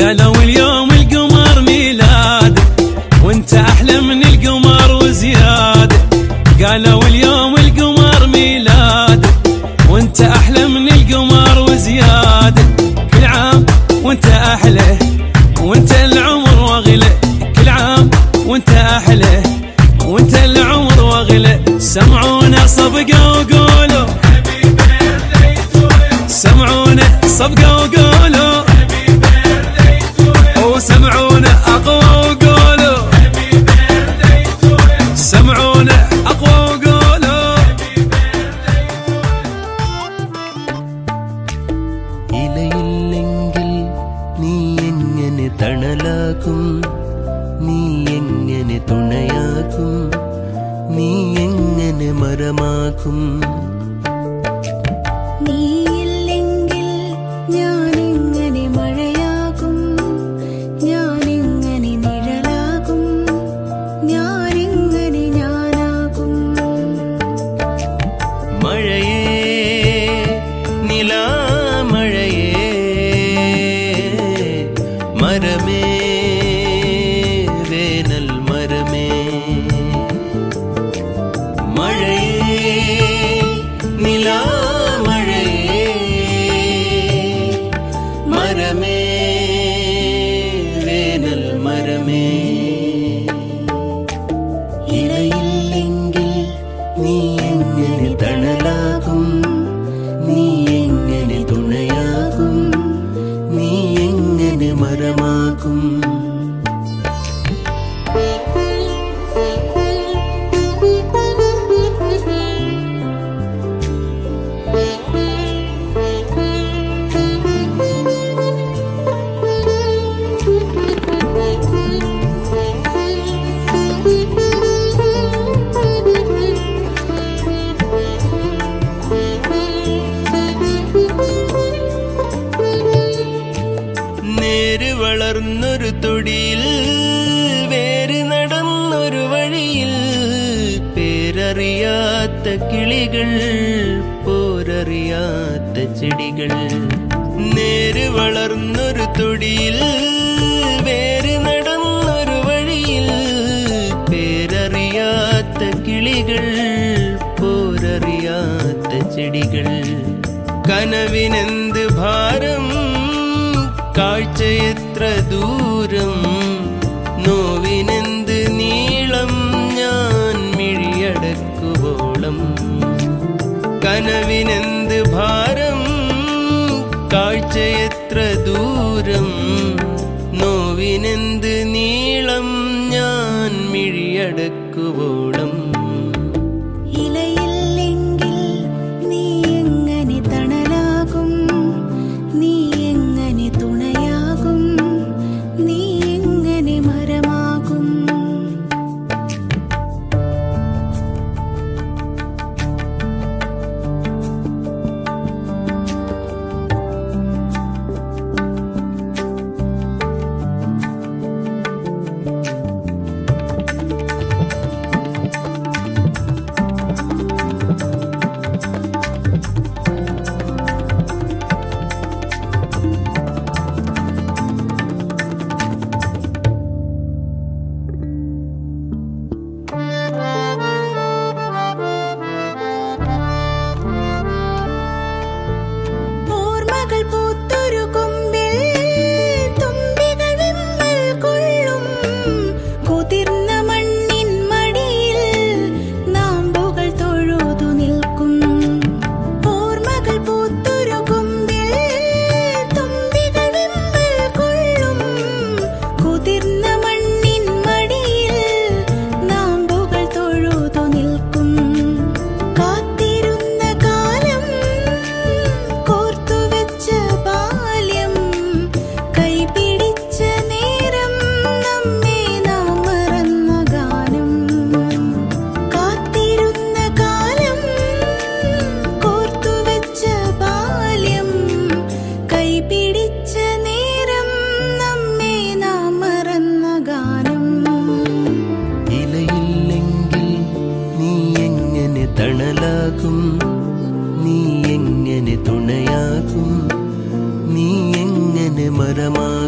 قالوا اليوم القمر ميلاد وانت أحلى من القمر وزياده قالوا اليوم القمر ميلاد وانت أحلى من القمر وزياده كل عام وانت أحلى وانت العمر واغلى. كل عام وانت أحلى وانت العمر واغلى. سمعونا صفقه وقولوا. سمعونا صفقه തണലാക്കും നീ എങ്ങനെ തുണയാകും നീ എങ്ങനെ മരമാക്കും? എങ്ങനെ വളർന്നൊരു തൊടിയിൽ വേര് നടന്നൊരു വഴിയിൽ. പേരറിയാത്ത കിളികൾ പോരറിയാത്ത ചെടികൾ. നേര് വളർന്നൊരു തൊടിയിൽ വേര് നടന്നൊരു വഴിയിൽ. പേരറിയാത്ത കിളികൾ പോരറിയാത്ത ചെടികൾ. കനവിനെന്ത് ഭാരം കാഴ്ച എത്ര ദൂരം? നോവിനെന്ത് നീളം? ഞാൻ മിഴിയടക്കുവോളം. കനവിനെന്ത് ഭാരം? കാഴ്ച എത്ര ദൂരം? നോവിനെന്ത് നീളം? ഞാൻ മിഴിയടക്കുവോളം.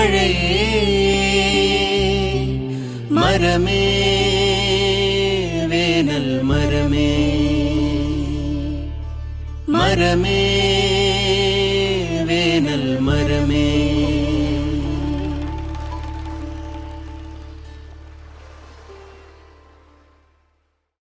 மழையே மரமே வேனல் மரமே மரமே வேனல் மரமே.